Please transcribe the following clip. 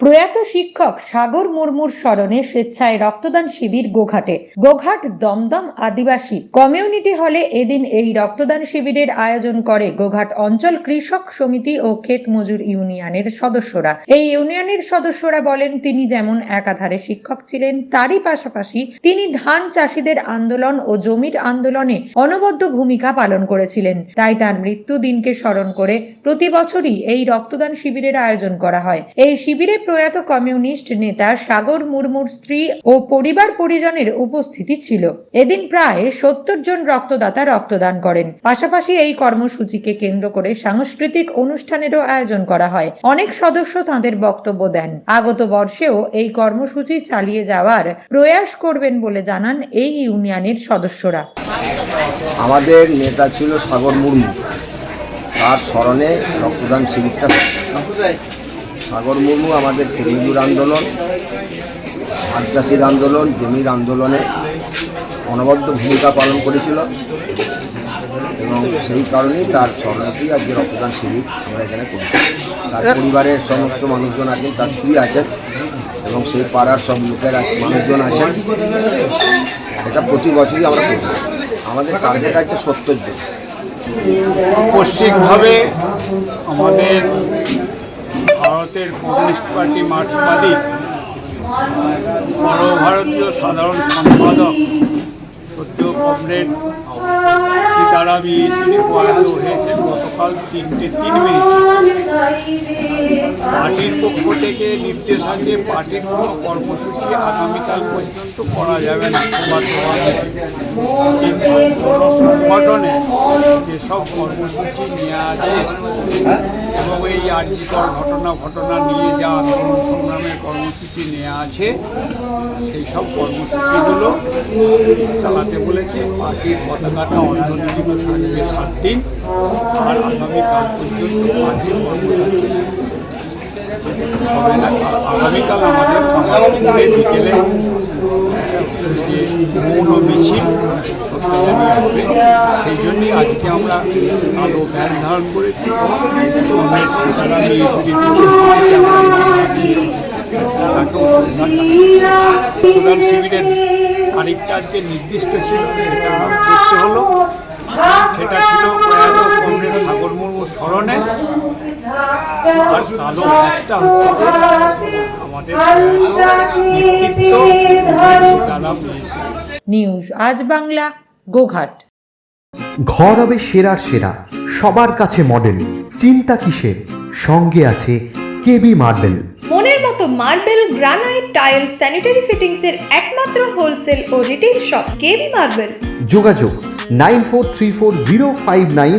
প্রয়াত শিক্ষক সাগর মুর্মুর স্মরণে স্বেচ্ছায় রক্তদান শিবির গোঘাটে। গোঘাট দমদম আদিবাসী কমিউনিটি হলে এদিন এই রক্তদান শিবিরের আয়োজন করে গোঘাট অঞ্চল কৃষক সমিতি ও ক্ষেত মজুর ইউনিয়নের সদস্যরা। এই ইউনিয়নের সদস্যরা বলেন, তিনি যেমন একাধারে শিক্ষক ছিলেন, তারই পাশাপাশি তিনি ধান চাষিদের আন্দোলন ও জমির আন্দোলনে অনবদ্য ভূমিকা পালন করেছিলেন। তাই তার মৃত্যু দিনকে স্মরণ করে প্রতি বছরই এই রক্তদান শিবিরের আয়োজন করা হয়। এই শিবিরে প্রয়াত কমিউনিস্ট নেতা সাগর মুর্মুর স্ত্রী ও পরিবার পরিজনের উপস্থিতি ছিল। এদিন প্রায় সত্তর জন রক্তদাতা রক্তদান করেন। পাশাপাশি এই কর্মসূচিকে কেন্দ্র করে সাংস্কৃতিক অনুষ্ঠানেরও আয়োজন করা হয়। অনেক সদস্য তাদের বক্তব্য দেন। আগত বর্ষেও এই কর্মসূচি চালিয়ে যাওয়ার প্রয়াস করবেন বলে জানান এই ইউনিয়নের সদস্যরা। আমাদের নেতা ছিল সাগর মুর্মু। তার স্মরণে রক্তদান শিবিরটা সাগর মুর্মু, আমাদের খেলিজুর আন্দোলন চাষির আন্দোলন, জমির আন্দোলনে অনবদ্য ভূমিকা পালন করেছিল। এবং সেই কারণেই তার স্মরণেতেই আজকে রক্তদান শিবির আমরা এখানে করি তার পরিবারের সমস্ত মানুষজন আছেন, তার স্ত্রী আছেন এবং সেই পাড়ার সব লোকের মানুষজন আছেন। এটা প্রতি বছরই আমরা করি। আমাদের টার্গেট আছে সত্তর জন। পশ্চিমভাবে আমাদের ভারতের কমিউনিস্ট পার্টি মার্ক্সবাদী সর্বভারতীয় সাধারণ সম্পাদক সত্য কমরেড সীতারাম ইয়েচুরি প্রয়াত হয়েছেন গতকাল তিনটে তিন মিনিট। পার্টির পক্ষ থেকে নির্দেশ আছে, পার্টির কোনো কর্মসূচি আগামীকাল পর্যন্ত করা যাবে না। সংগঠনে যেসব কর্মসূচি নেওয়া আছে এবং এই আর্জিকর ঘটনা ঘটনা নিয়ে যা আন্দোলন সংগ্রামের কর্মসূচি নেওয়া আছে সেই সব কর্মসূচিগুলো চালাতে বলেছে পার্টির পতাকাটা অন্তর্নিহিত থাকবে সাত দিন, আর আগামীকাল পর্যন্ত পার্টির কর্মসূচি হবে না আগামীকাল আমাদের কামারপুরে বিকেলে যে মৌন মিছিল হবে সেই জন্যই আজকে আমরা আলো ব্যান ধারণ করেছি। রক্তদান শিবিরের তারিখটা আজকে নির্দিষ্ট ছিল সেটা দেখতে হলো সেটা ছিল সাগর মুর্মু স্মরণে কালো ম্যাচটা হচ্ছে আমাদের নিউজ আজ বাংলা গোঘাট। ঘর হবে সেরার সেরা সবার কাছে মডেল চিন্তা কিসের? সঙ্গে আছে কেবি মার্বেল। মনের মতো marble granite tile sanitary fittings এর একমাত্র হোলসেল ও রিটেল শপ কেবি মার্বেল। যোগাযোগ nine four three four zero five nine